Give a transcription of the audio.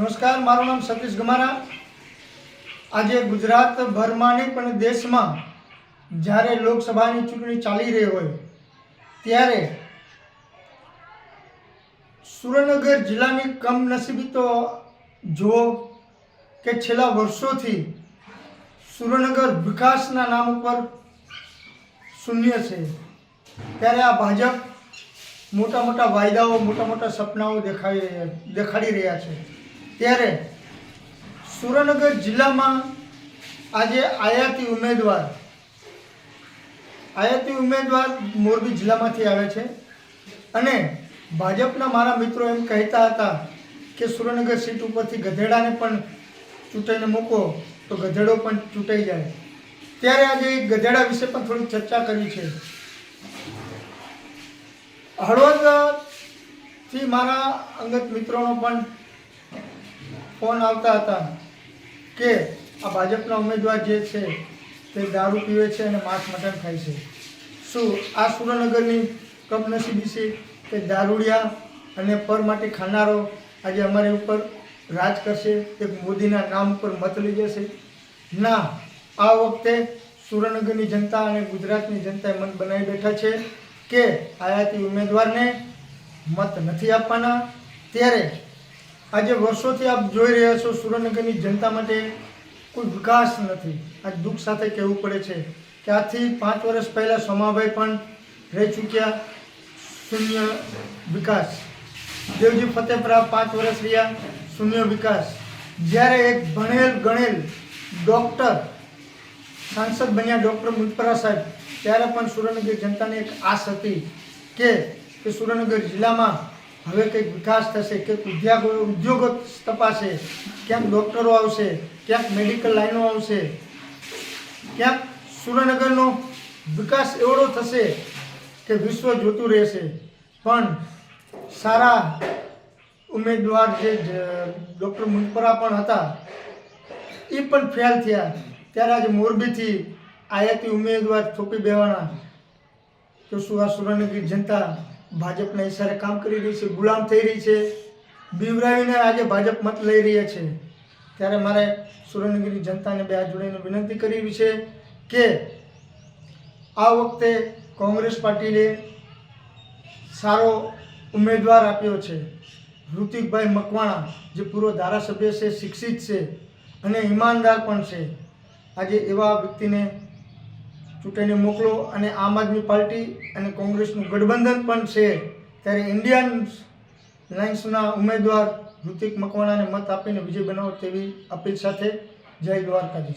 નમસ્કાર, મારું નામ સતીશ ગમારા. આજે ગુજરાતભરમાં નહીં, પણ દેશમાં જ્યારે લોકસભાની ચૂંટણી ચાલી રહી હોય, ત્યારે સુરેન્દ્રનગર જિલ્લાની કમનસીબી તો જુઓ કે છેલ્લા વર્ષોથી સુરેન્દ્રનગર વિકાસના નામ ઉપર શૂન્ય છે. ત્યારે આ ભાજપ મોટા મોટા વાયદાઓ મોટા મોટા સપનાઓ દેખાડી દેખાડી રહ્યા છે. ત્યારે સુરેન્દ્રનગર જિલ્લામાં આજે આયાતી ઉમેદવાર આયાતી ઉમેદવાર મોરબી જિલ્લામાંથી આવે છે. અને ભાજપના મારા મિત્રો એમ કહેતા હતા કે સુરેન્દ્રનગર સીટ ઉપરથી ગધેડાને પણ ચૂંટાઈને મૂકો તો ગધેડો પણ ચૂંટાઈ જાય. ત્યારે આજે ગધેડા વિશે પણ થોડી ચર્ચા કરી છે. હળવદથી મારા અંગત મિત્રોનો પણ ફોન આવતા હતા કે આ ભાજપના ઉમેદવાર જે છે તે દારૂ પીવે છે અને માંસ મટન ખાય છે. શું આ સુરેન્દ્રનગરની કમનસીબી છે કે દારૂડિયા અને પર માટે ખાનારો આજે અમારી ઉપર રાજ કરશે? તે મોદીના નામ ઉપર મત લઈ જશે? ના, આ વખતે સુરેન્દ્રનગરની જનતા અને ગુજરાતની જનતાએ મન બનાવી બેઠા છે કે આયાતી ઉમેદવારને મત નથી આપવાના. ત્યારે આજે વર્ષોથી આપ જોઈ રહ્યા છો, સુરેન્દ્રનગરની જનતા માટે કોઈ વિકાસ નથી. આજ દુઃખ સાથે કહેવું પડે છે કે આજથી પાંચ વર્ષ પહેલાં સોમાભાઈ પણ રહી ચૂક્યા. શૂન્ય વિકાસ. દેવજી ફતેપરા પાંચ વર્ષ રહ્યા, શૂન્ય વિકાસ. જ્યારે એક ભણેલ ગણેલ ડૉક્ટર, સાંસદ બન્યા ડૉક્ટર મુજપરા સાહેબ, ત્યારે પણ સુરેન્દ્રનગર જનતાને એક આશ હતી કે સુરેન્દ્રનગર જિલ્લામાં હવે કંઈક વિકાસ થશે કે ઉદ્યોગો ઉદ્યોગો તપાસે, ક્યાંક ડૉક્ટરો આવશે, ક્યાંક મેડિકલ લાઈનો આવશે, ક્યાંક સુરેન્દ્રનગરનો વિકાસ એવડો થશે કે વિશ્વ જોતું રહેશે. પણ સારા ઉમેદવાર જે ડૉક્ટર મુનપરા પણ હતા એ પણ ફેલ થયા. ત્યારે આજે મોરબીથી આયાતી ઉમેદવાર થોપી બેવાના તો શું આ સુરેન્દ્રનગર જનતા ભાજપના ઇશારે કામ કરી રહી છે, ગુલામ થઈ રહી છે. બીવરાવીને આજે ભાજપ મત લઈ રહ્યા છે. ત્યારે મારે સુરેન્દ્રગીરી જનતાને બે હાથ જોડીને વિનંતી કરવી છે કે આ વખતે કોંગ્રેસ પાર્ટીને સારો ઉમેદવાર આપ્યો છે. ઋતિકભાઈ મકવાણા, જે પૂર્વ ધારાસભ્ય છે, શિક્ષિત છે અને ઈમાનદાર પણ છે. આજે એવા વ્યક્તિને ચૂંટાઈને મોકલો અને આમ આદમી પાર્ટી અને કોંગ્રેસનું ગઠબંધન પણ છે. ત્યારે ઇન્ડિયન લાઇન્સના ઉમેદવાર ઋતિક મકવાણાને મત આપીને વિજય બનાવો તેવી અપીલ સાથે જય દ્વારકાધીશ.